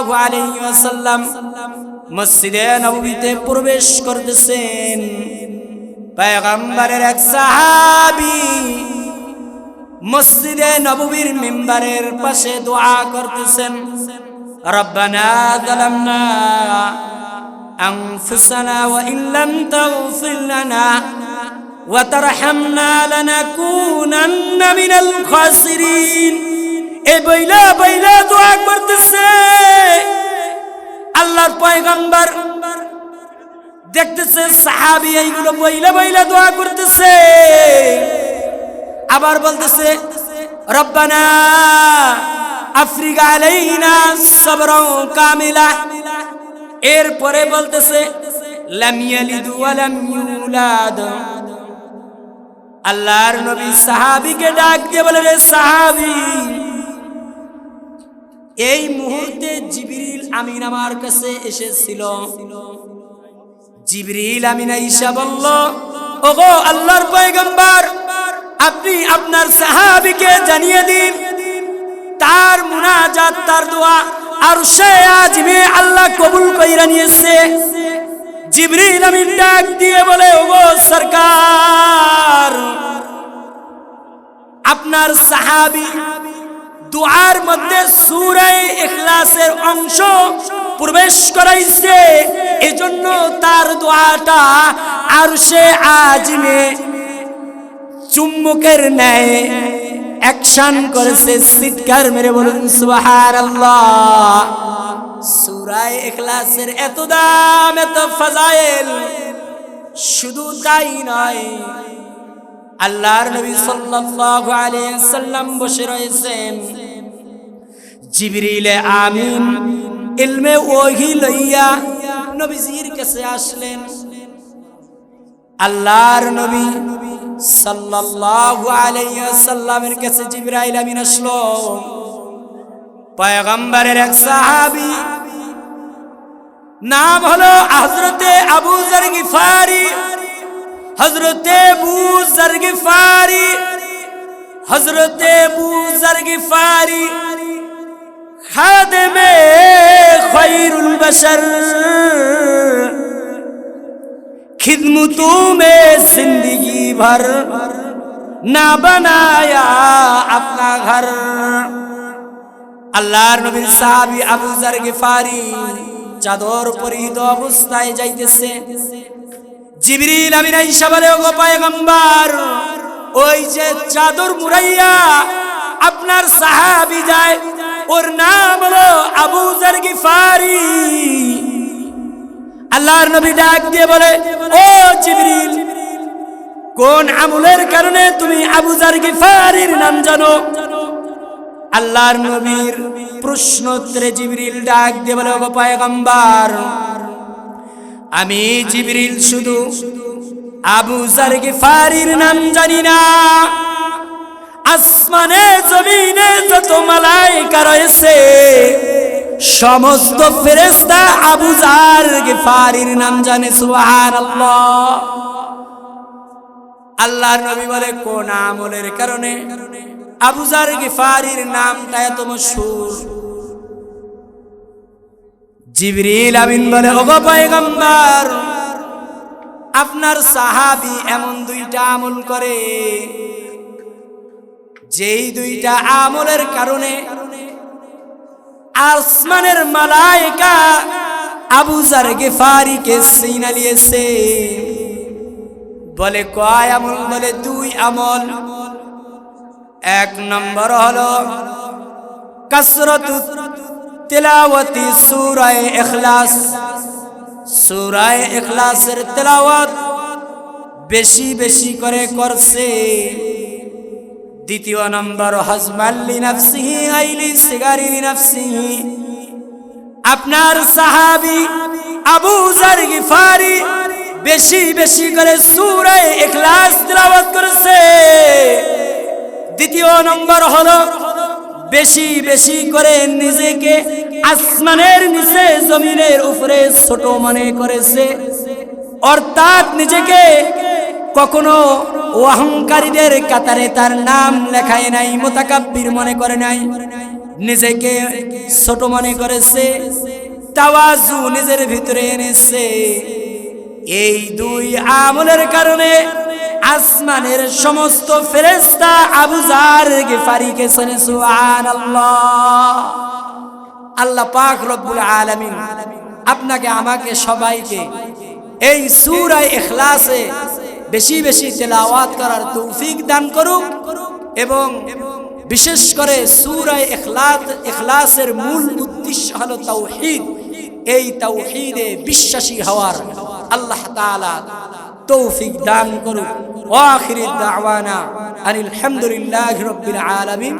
সাল্লাল্লাহু আলাইহি ওয়াসাল্লাম মসজিদে নববীতে প্রবেশ করতেছেন। পয়গম্বরের এক সাহাবী মসজিদে নববীর মিম্বারের পাশে দোয়া করতেছেন, রব্বানা এই বইলা বইলা দোয়া করতেছে। আল্লাহর পয়গম্বর দেখতেছে, সাহাবী এইগুলো বইলা বইলা দোয়া করতেছে। আবার বলতেছে, রব্বানা আফ্রিকা আলাইনা সবরও কামিলা। এরপরে বলতেছে আল্লাহর নবী সাহাবিকে ডাক দিয়ে বলে রে সাহাবী এই মুহূর্তে জিবরিল আমিন আমার কাছে এসেছিল। জিবরিল আমিন ঈশা বলল, ওগো আল্লাহর পয়গম্বর, আপনি আপনার সাহাবীকে জানিয়ে দিন। তার মুনাজাত, তার দোয়া আর সে আজমে আল্লাহ কবুল কইরা নিয়েছে। জিবরিল আমিন ডাক দিয়ে বলে, ওগো সরকার, আপনার সাহাবী দুয়ার মধ্যে সুরাই ইখলাসের অংশ প্রবেশ করাইছে। এজন্য তার দোয়াটা আর সে আজমে চুম্বকের ন্যায় অ্যাকশন করেছে। চিৎকার মেরে বলুন, সুবহানাল্লাহ। সুরাই ইখলাসের এত দাম, এত ফাজাইল, শুধু তাই নয় আল্লাহর নবী সাল্লাল্লাহু আলাইহি সাল্লাম বসে রয়েছেন। জিবরিল আমিন, ইলমে ওহি লইয়া নবীজির কাছে আসলেন। আল্লাহর নবী সাল্লাল্লাহু আলাইহি সাল্লামের কাছে জিবরাইল আমিন আসলো। পয়গম্বরের এক সাহাবী, নাম হলো হযরতে حضرت ابو زرگفاری حضرت ابو زرگفاری خادم خیر البشر خدمتوں میں زندگی بھر نہ بنایا اپنا گھر۔ اللہ আল্লাহর নবীর সাহাবী আবু জার গিফারি دو পরিহিত অবস্থায় যাইতেছে জিবরিল আমিন আইসা বলে ওগো পয়গম্বর, ওই যে চাদর মুরাইয়া আপনার সাহাবি যায়, ওর নাম হলো আবু জার গিফারি। আল্লাহর নবী ডাক দিয়ে বলে, ও জিবরিল, কোন আমলের কারণে তুমি আবু জার গিফারির নাম জানো? আল্লাহর নবীর প্রশ্নোত্তরে জিবরিল ডাক দিয়ে বলে ওগো পয়গম্বর আমি জিবরিল শুধু আবু জার গিফারির নাম জানি না। আসমানে, জমিনে যত মালাইকা রয়েছে, সমস্ত ফেরেস্তা আবু জার গিফারির নাম জানে, সুবহানাল্লাহ। আল্লাহর নবী বলে, কোন আমলের কারণে আবু জার গিফারির নামটা এত মশহুর? জিবরিল আমিন বলে, ওগো পয়গম্বর, আপনার সাহাবী এমন দুইটা আমল করে। যেই দুইটা আমলের কারণে আসমানের মালাইকা আবু জার গেফারিকে সিনা লিয়েছে বলে, কয় আমল? বলে, দুই আমল। এক নম্বর হলো কসরত তেলাওয়াতি সূরায়ে ইখলাস। সূরায়ে ইখলাসের তেলাওয়াত বেশি বেশি করে করছে। দ্বিতীয় নম্বর হজমাল্লি নাফসিহি আইলি সিগারি নাফসিহি আপনার সাহাবি আবু জার গিফারি বেশি বেশি করে সূরা ইখলাস তেলাওয়াত করেছে। দ্বিতীয় নম্বর হলো বেশি বেশি করে নিজেকে আসমানের নিচে, জমিনের উপরে ছোট মনে করেছে। অর্থাৎ নিজেকে কখনো অহংকারীদের কাতারে তার নাম লেখায় নাই, মোতাকাব্বির মনে করে নাই। নিজেকে ছোট মনে করেছে, তাওয়াজু নিজের ভিতরে এনেছে। এই দুই আমলের কারণে আসমানের সমস্ত ফেরেস্তা আবুজার গেফারিকে শোনে সুবহানাল্লাহ। আল্লাহ পাক রব্বুল আলামিন আপনাকে, আমাকে সবাইকে এই সূরা এখলাসে বেশি বেশি তেলাওয়াত করার তৌফিক দান করুক এবং বিশেষ করে সূরা ইখলাস এখলাসের মূল উদ্দেশ্য হলো তাওহীদ এই তাওহীদে বিশ্বাসী হওয়ার আল্লাহ তাআলা তৌফিক দান করুক। ও আখির দাওয়ানা আনিল হামদুলিল্লাহি রাব্বিল আলামিন।